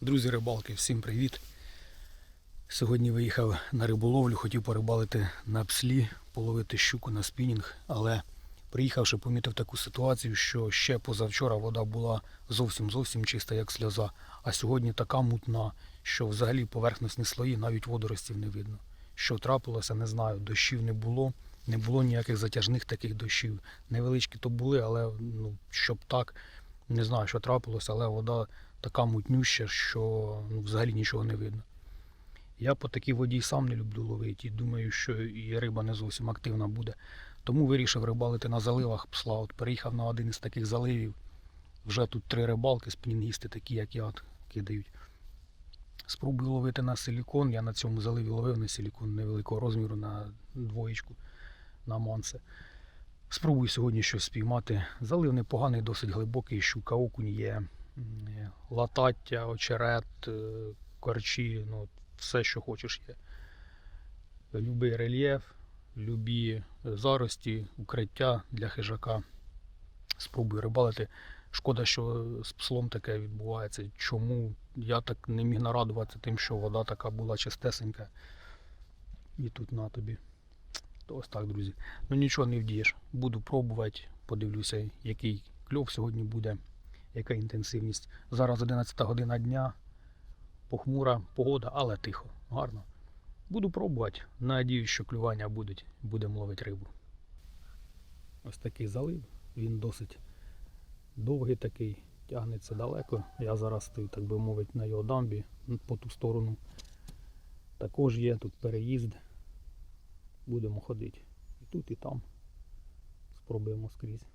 Друзі рибалки, всім привіт! Сьогодні виїхав на риболовлю, хотів порибалити на пслі, половити щуку на спінінг, але приїхавши, помітив таку ситуацію, що ще позавчора вода була зовсім зовсім чиста, як сльоза, а сьогодні така мутна, що взагалі поверхностні слої навіть водоростів не видно. Що трапилося, не знаю. Дощів не було, не було ніяких затяжних таких дощів. Невеличкі то були, але ну, щоб так, не знаю, що трапилося, але вода така мутнюща, що ну, взагалі нічого не видно. Я по такій воді сам не люблю ловити і думаю, що і риба не зовсім активна буде. Тому вирішив рибалити на заливах псла. От переїхав на один із таких заливів. Вже тут три рибалки, спінінгісти такі, як я, от, кидають. Спробую ловити на силікон. Я на цьому заливі ловив на силікон невеликого розміру на двоєчку на мансе. Спробую сьогодні щось спіймати. Залив непоганий, досить глибокий, щука окунь є, латаття, очерет, е, корчі, ну, все, що хочеш є. Любий рельєф, любі зарості, укриття для хижака. Спробую рибалити. Шкода, що з пслом таке відбувається. Чому я так не міг нарадуватися тим, що вода така була чистесенька. І тут на тобі. То ось так, друзі. Ну нічого не вдієш. Буду пробувати, подивлюся, який кльов сьогодні буде, яка інтенсивність. Зараз 11 година дня, похмура погода, але тихо, гарно. Буду пробувати. Надіюсь, що клювання будуть. Будемо ловити рибу. Ось такий залив. Він досить довгий такий, тягнеться далеко. Я зараз стою, так би мовити, на його дамбі по ту сторону. Також є тут переїзд. Будемо ходити. І тут, і там. Спробуємо скрізь.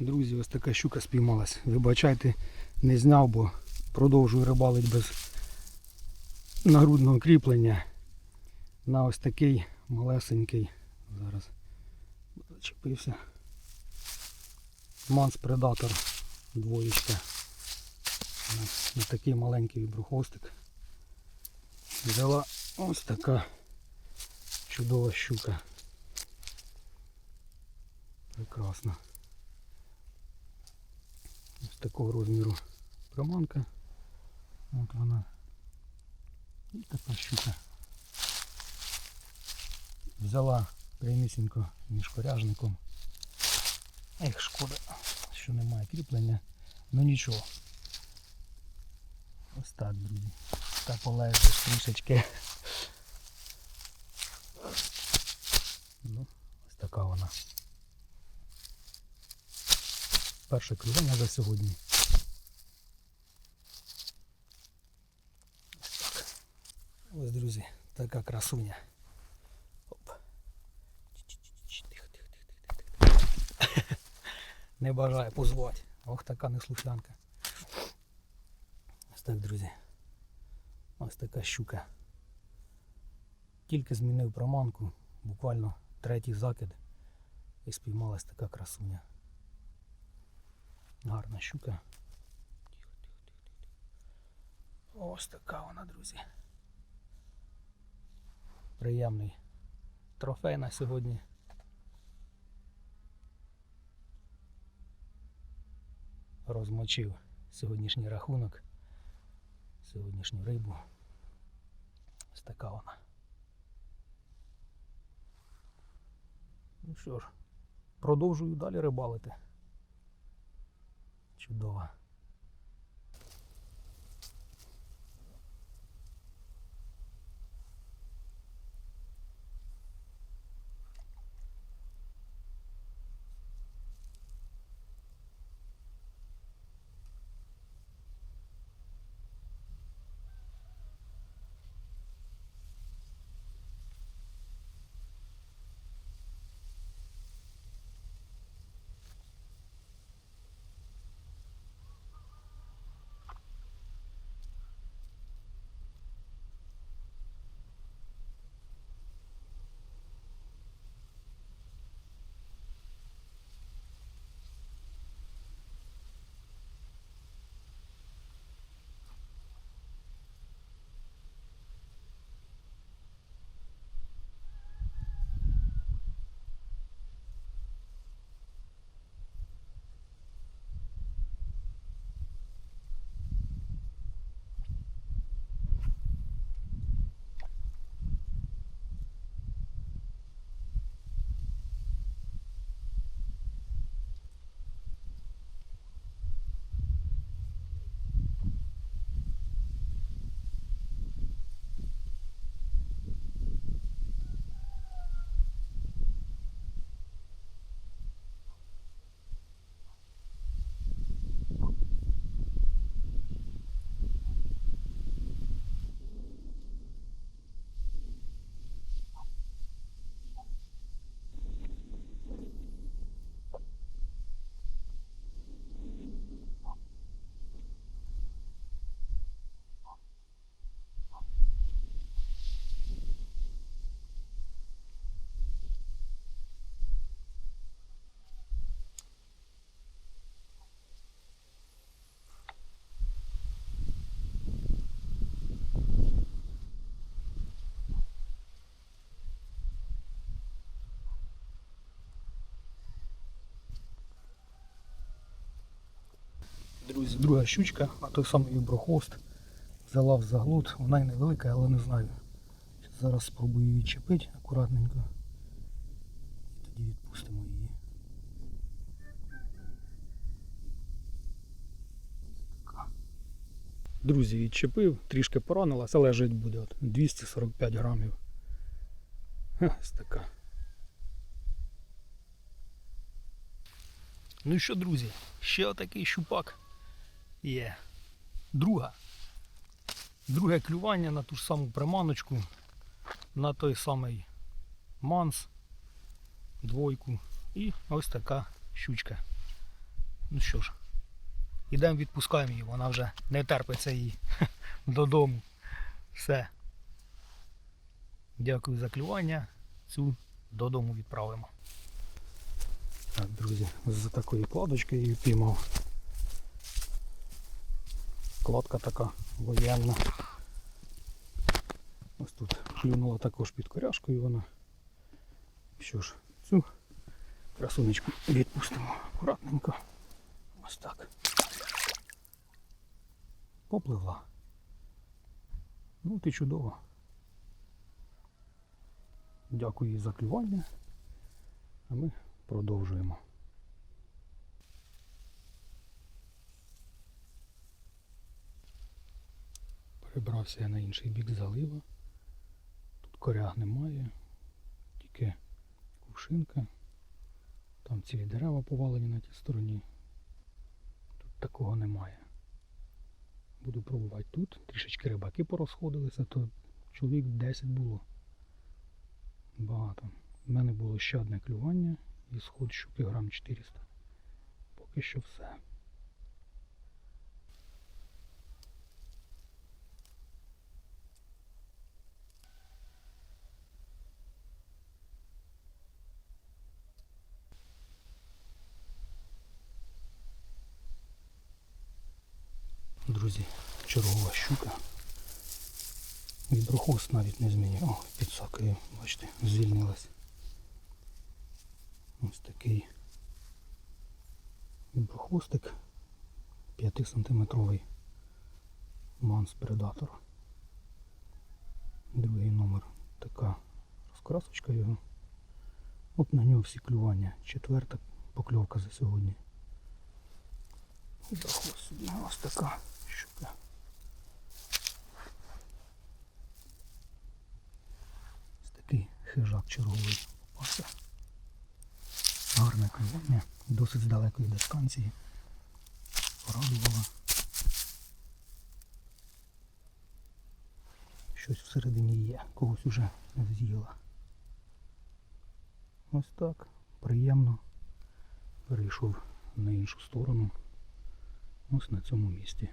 Друзі, ось така щука спіймалась. Вибачайте, не зняв, бо продовжую рибалити без нагрудного кріплення на ось такий малесенький. Зараз зачепився. Манс Предатор двоєчка. На такий маленький віброхвостик. Взяла ось така чудова щука. Прекрасно. Такого розміру приманка. От вона. І така щука. Взяла прямісінько між коряжником. Ех, шкода, що немає кріплення. Ну нічого. Ось так, друзі. Та полежить трішечки. Ну, ось така вона. Перше клювання за сьогодні. Так. Ось, друзі, така красуня. Оп. Не бажає позвати. Ох, така неслухлянка. Ось так, друзі. Ось така щука. Тільки змінив проманку, буквально третій закид і спіймалась така красуня. Гарна щука. Тихо, тихо, тихо, тихо. Ось така вона, друзі. Приємний трофей на сьогодні. Розмочив сьогоднішній рахунок, сьогоднішню рибу. Ось така вона. Ну що ж, продовжую далі рибалити. Чудово. Друга щучка, а той самий віброхвост. Взяла в заглот, вона й невелика, але не знаю. Зараз спробую відчепити акуратненько. І тоді відпустимо її. Друзі, відчепив, трішки поранилась, але жить буде. От 245 грамів. Ха, Ось така. Ну і що, друзі, ще отакий щупак є. Друга. Друге клювання на ту ж саму приманочку, на той самий манс, двойку і ось така щучка. Ну що ж, ідемо відпускаємо її, вона вже не терпиться її додому. Все. Дякую за клювання. Цю додому відправимо. Так, друзі, з такої кладочки її піймав. Кладка така воєнна. Ось тут клюнула також під коряшкою вона. Що ж, цю красунечку відпустимо акуратненько. Ось так. Попливла. Ну ти чудово. Дякую за клювання. А ми продовжуємо. Перебрався я на інший бік залива. Тут коряг немає, тільки кувшинка. Там цілі дерева повалені на тій стороні. Тут такого немає. Буду пробувати тут. Трішечки рибаки порозходилися, то чоловік 10 було. Багато. У мене було ще одне клювання і сход щуки грам 400. Поки що все. Друзі, чергова щука. Віброхвост навіть не змінює. О, підсакою, бачите, звільнилась. Ось такий віброхвостик 5 сантиметровий манс предатор. Другий номер така розкрасочка його. От на нього всі клювання. Четверта покльовка за сьогодні. Заход собі ось така щука. Ось такий хижак черговий попався. Гарне клювання, досить з далекої дистанції. Порадувало. Щось всередині є, когось уже з'їла. Ось так, приємно. Перейшов на іншу сторону. Ось на цьому місці.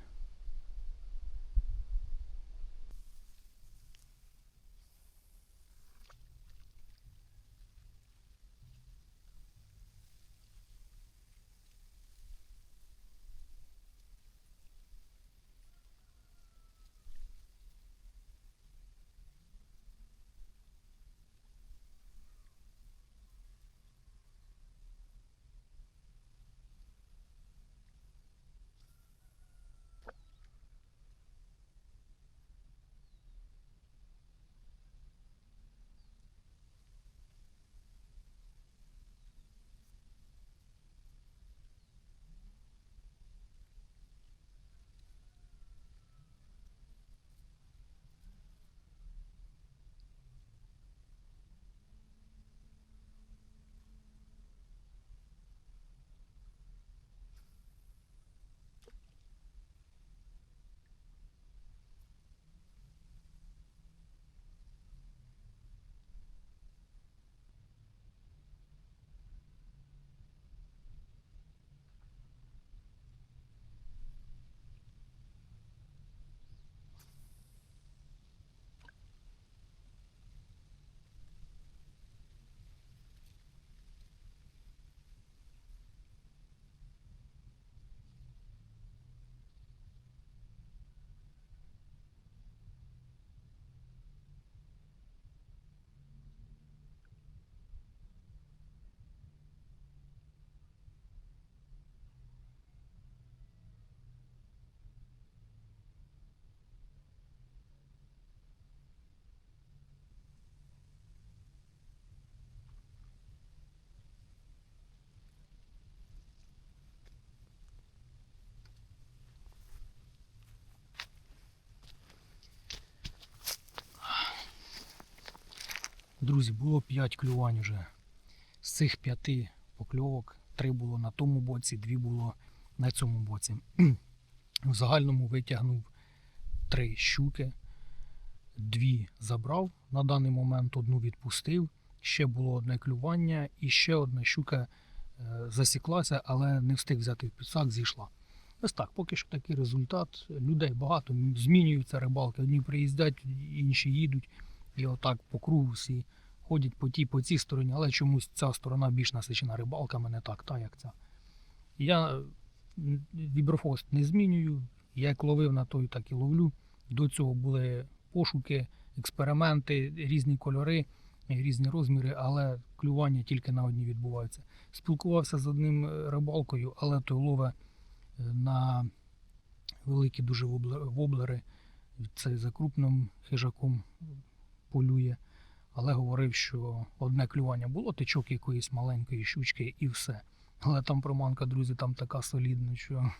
Друзі, було 5 клювань вже. З цих 5 покльовок 3 було на тому боці, 2 було на цьому боці. В загальному витягнув 3 щуки, 2 забрав на даний момент, одну відпустив. Ще було одне клювання і ще одна щука е, засіклася, але не встиг взяти в підсак, зійшла. Ось так, поки що такий результат. Людей багато, змінюються рибалки. Одні приїздять, інші їдуть. І отак по кругу всі ходять по тій, по цій стороні, але чомусь ця сторона більш насичена рибалками, не так, та як ця. Я віброфост не змінюю. Як ловив на той, так і ловлю. До цього були пошуки, експерименти, різні кольори, різні розміри, але клювання тільки на одні відбуваються. Спілкувався з одним рибалкою, але той лове е, на великі дуже воблери. Це за крупним хижаком полює. Але говорив, що одне клювання було, тичок якоїсь маленької щучки і все. Але там приманка, друзі, там така солідна, що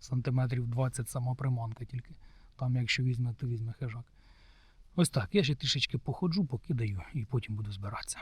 сантиметрів 20 сама приманка тільки. Там, якщо візьме, то візьме хижак. Ось так. Я ще трішечки походжу, покидаю і потім буду збиратися.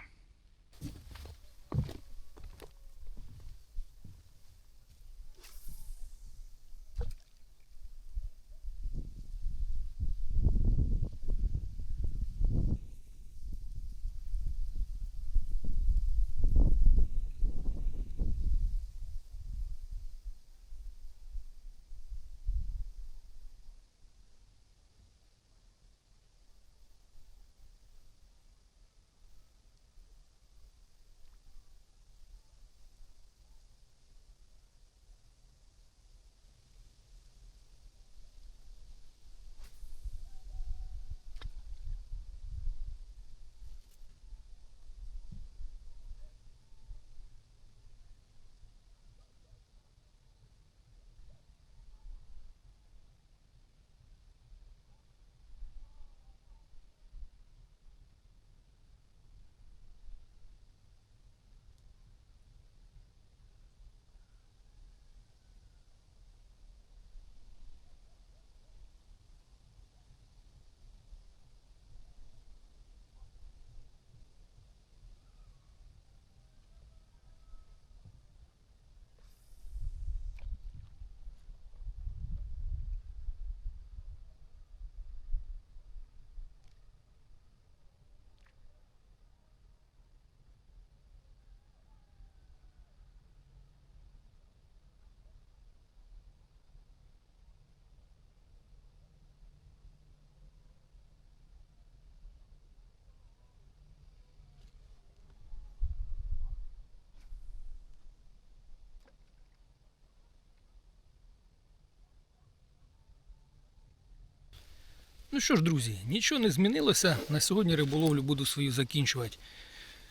Ну що ж, друзі, нічого не змінилося. На сьогодні риболовлю буду свою закінчувати.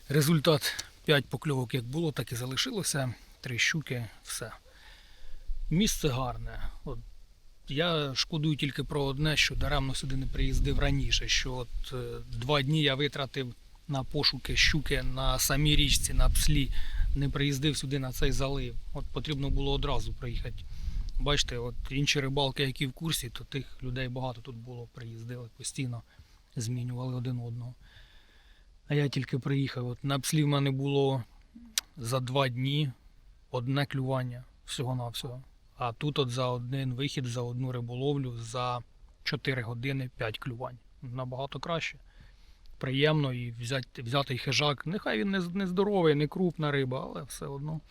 Результат 5 покльовок як було, так і залишилося. Три щуки, все. Місце гарне. От я шкодую тільки про одне, що даремно сюди не приїздив раніше. Що от е, два дні я витратив на пошуки щуки на самій річці, на пслі. Не приїздив сюди на цей залив. От потрібно було одразу приїхати. Бачите, от інші рибалки, які в курсі, то тих людей багато тут було, приїздили постійно, змінювали один одного. А я тільки приїхав. От на пслі в мене було за два дні одне клювання всього-навсього. А тут от за один вихід, за одну риболовлю, за 4 години 5 клювань. Набагато краще. Приємно і взяти, взятий хижак. Нехай він не, не здоровий, не крупна риба, але все одно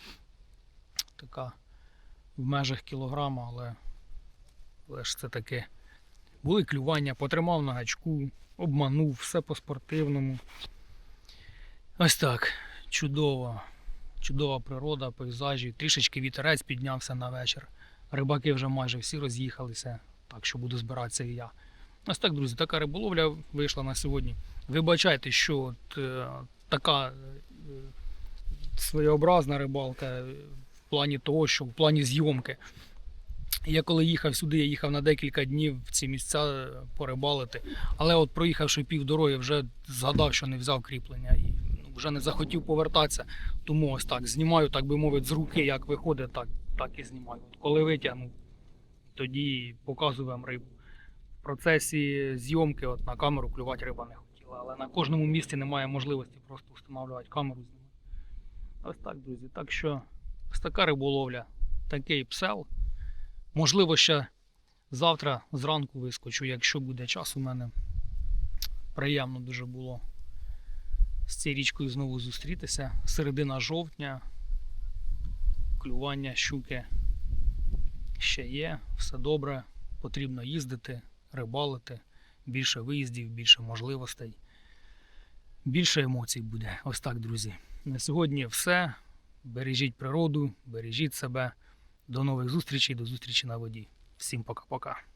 така в межах кілограма, але, але ж це таке. Були клювання, потримав на гачку, обманув, все по-спортивному. Ось так. Чудово. Чудова природа, пейзажі. Трішечки вітерець піднявся на вечір. Рибаки вже майже всі роз'їхалися, так що буду збиратися і я. Ось так, друзі, така риболовля вийшла на сьогодні. Вибачайте, що от, е, така е, своєобразна рибалка плані того, що в плані зйомки. Я коли їхав сюди, я їхав на декілька днів в ці місця е, порибалити. Але от проїхавши півдороги, вже згадав, що не взяв кріплення і ну, вже не захотів повертатися. Тому ось так знімаю, так би мовити, з руки, як виходить, так, так і знімаю. От коли витягну, тоді показую вам рибу. В процесі зйомки от на камеру клювати риба не хотіла, але на кожному місці немає можливості просто встановлювати камеру. Ось так, друзі. Так що ось така риболовля, такий псел. Можливо, ще завтра зранку вискочу, якщо буде час у мене. Приємно дуже було з цією річкою знову зустрітися. Середина жовтня, клювання щуки ще є, все добре. Потрібно їздити, рибалити, більше виїздів, більше можливостей, більше емоцій буде. Ось так, друзі. На сьогодні все. Бережіть природу, бережіть себе. До нових зустрічей, до зустрічі на воді. Всім пока-пока.